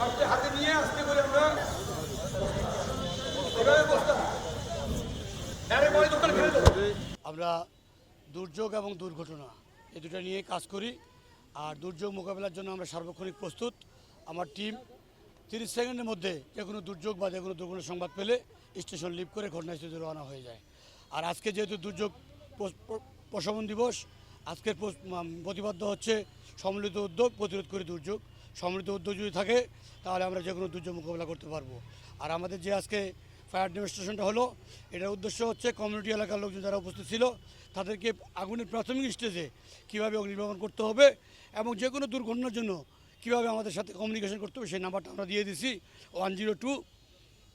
হাতে নিয়ে আসতে করে আমরা দেবো। আমরা দুর্যোগ এবং দুর্ঘটনা, এ দুটো নিয়ে কাজ করি। আর দুর্যোগ মোকাবেলার জন্য আমরা সার্বক্ষণিক প্রস্তুত। আমার টিম তিরিশ সেকেন্ডের মধ্যে যে কোনো দুর্যোগ বা যে কোনো দুর্ঘটনা সংবাদ পেলে স্টেশন লিভ করে ঘটনাস্থলে রওনা হয়ে যায়। আর আজকে যেহেতু দুর্যোগ প্রশমন দিবস, আজকের প্রতিপাদ্য হচ্ছে সম্মিলিত উদ্যোগ প্রতিরোধ করে দুর্যোগ। সম্মিলিত উদ্যোগ যদি থাকে, তাহলে আমরা যে কোনো দুর্যোগ মোকাবিলা করতে পারব। আর আমাদের যে আজকে ফায়ার ডেমনস্ট্রেশনটা হলো, এটার উদ্দেশ্য হচ্ছে কমিউনিটি এলাকার লোকজন যারা উপস্থিত ছিল, তাদেরকে আগুনের প্রাথমিক স্টেজে কীভাবে অগ্নি করতে হবে এবং যে কোনো দুর্ঘটনার জন্য কীভাবে আমাদের সাথে কমিউনিকেশন করতে হবে, সেই নাম্বারটা আমরা দিয়ে দিছি। One zero two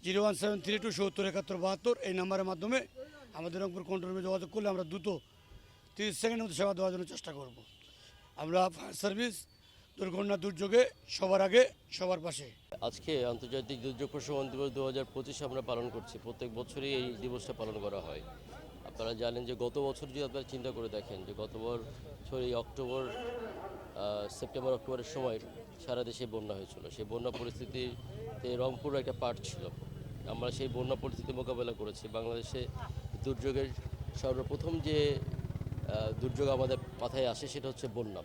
zero one seven three two সত্তর একাত্তর বাহাত্তর এই নাম্বারের মাধ্যমে আমাদের রংপুর কন্ট্রোল রুমে যোগাযোগ করলে আমরা দ্রুত তিরিশ সেকেন্ডের মধ্যে সেবা দেওয়ার জন্য চেষ্টা করব। আমরা ফায়ার সার্ভিস দুর্ঘটনা দুর্যোগে সবার আগে সবার পাশে। আজকে আন্তর্জাতিক দুর্যোগ প্রশমন দিবস দু হাজার পঁচিশে আমরা পালন করছি। প্রত্যেক বছরই এই দিবসটা পালন করা হয়। আপনারা জানেন যে গত বছর যদি আপনারা চিন্তা করে দেখেন যে গত বছর এই অক্টোবর সেপ্টেম্বর, অক্টোবরের সময় সারা দেশে বন্যা হয়েছিল। সেই বন্যা পরিস্থিতিতে রংপুর একটা পার্ট ছিল। আমরা সেই বন্যা পরিস্থিতি মোকাবেলা করেছি। বাংলাদেশে দুর্যোগের সর্বপ্রথম যে দুর্যোগ আমাদের মাথায় আসে সেটা হচ্ছে বন্যা।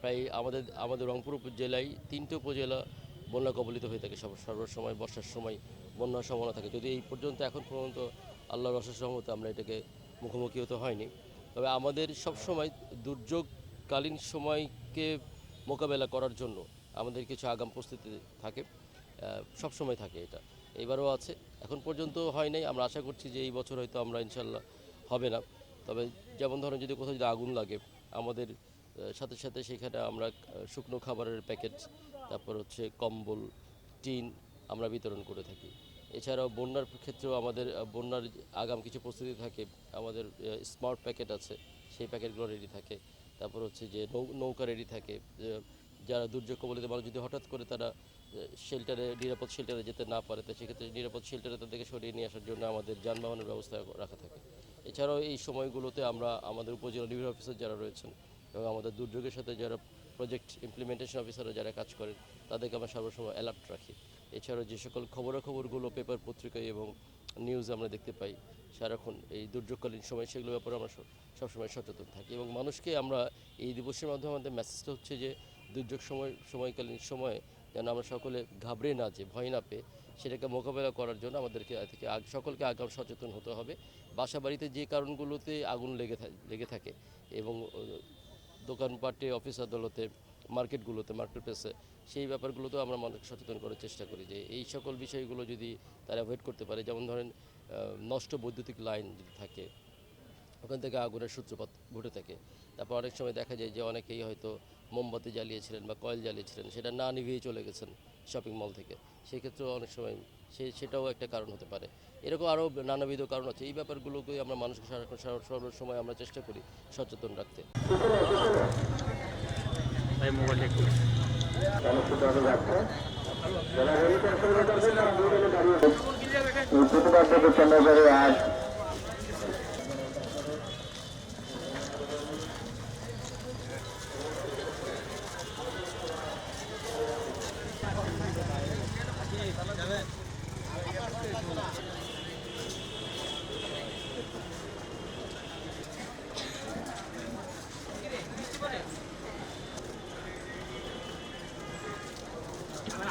প্রায় আমাদের আমাদের রংপুর উপজেলায় তিনটে উপজেলা বন্যা কবলিত হয়ে থাকে। সব সর্বসময় বর্ষার সময় বন্যার সম্ভাবনা থাকে। যদি এই পর্যন্ত এখন পর্যন্ত আল্লাহর অশেষ রহমতে আমরা এটাকে মুখোমুখি হতে হয়নি, তবে আমাদের সব সময় দুর্যোগকালীন সময়কে মোকাবেলা করার জন্য আমাদের কিছু আগাম প্রস্তুতি থাকে সব সময় থাকে এটা। এবারও আছে, এখন পর্যন্ত হয় নাই। আমরা আশা করছি যে এই বছর হয়তো আমরা ইনশাল্লাহ হবে না। তবে যেমন ধরুন যদি কোথাও যদি আগুন লাগে, আমাদের সাথে সাথে সেখানে আমরা শুকনো খাবারের প্যাকেট, তারপর হচ্ছে কম্বল, টিন আমরা বিতরণ করে থাকি। এছাড়াও বন্যার ক্ষেত্রেও আমাদের বন্যার আগাম কিছু প্রস্তুতি থাকে। আমাদের স্মার্ট প্যাকেট আছে, সেই প্যাকেটগুলো রেডি থাকে। তারপর হচ্ছে যে নৌকা রেডি থাকে। যারা দুর্যোগ কবলিত মানুষ যদি হঠাৎ করে তারা শেল্টারে নিরাপদ শেল্টারে যেতে না পারে, তো সেক্ষেত্রে নিরাপদ শেল্টারে তাদেরকে সরিয়ে নিয়ে আসার জন্য আমাদের যানবাহনের ব্যবস্থা রাখা থাকে। এছাড়াও এই সময়গুলোতে আমরা, আমাদের উপজেলা নিবিড় অফিসার যারা রয়েছেন এবং আমাদের দুর্যোগের সাথে যারা প্রজেক্ট ইমপ্লিমেন্টেশন অফিসাররা যারা কাজ করেন, তাদেরকে আমরা সর্বসময় অ্যালার্ট রাখি। এছাড়াও যে সকল খবরাখবরগুলো পেপার পত্রিকায় এবং নিউজ আমরা দেখতে পাই, সারাক্ষণ এই দুর্যোগকালীন সময় সেগুলোর ব্যাপারে আমরা সব- সবসময় সচেতন থাকি এবং মানুষকে আমরা এই দিবসের মাধ্যমে আমাদের মেসেজটা হচ্ছে যে, দুর্যোগ সময়, সময়কালীন সময়ে যেন আমরা সকলে ঘাবড়ে না যে ভয় না পেয়ে সেটাকে মোকাবেলা করার জন্য আমাদেরকে থেকে সকলকে আগাম সচেতন হতে হবে। বাসা বাড়িতে যে কারণগুলোতে আগুন লেগে থা- লেগে থাকে এবং দোকানপাটে অফিস আদালতে, মার্কেটগুলোতে মার্কেট প্লেসে সেই ব্যাপারগুলোতেও আমরা মানুষকে সচেতন করার চেষ্টা করি যে এই সকল বিষয়গুলো যদি তারা অ্যাভয়েড করতে পারে, যেমন ধরেন নষ্ট বৈদ্যুতিক লাইন যদি থাকে, ওখান থেকে আগুনের সূত্রপাত ঘটে থাকে। তারপর অনেক সময় দেখা যায় যে অনেকেই হয়তো মোমবাতি জ্বালিয়েছিলেন বা কয়েল জ্বালিয়েছিলেন, সেটা না নিভিয়ে চলে গেছেন শপিং মল থেকে। সেক্ষেত্রেও অনেক সময় সে, সেটাও একটা কারণ হতে পারে। এরকম আরও নানাবিধ কারণ আছে। এই ব্যাপারগুলোকে আমরা মানুষকে সারা- সর্বসময় আমরা চেষ্টা করি সচেতন রাখতে। আজ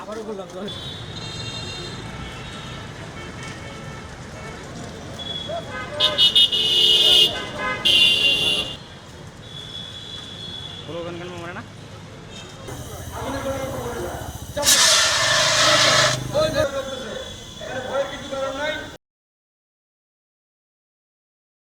আবারও বললাম জয়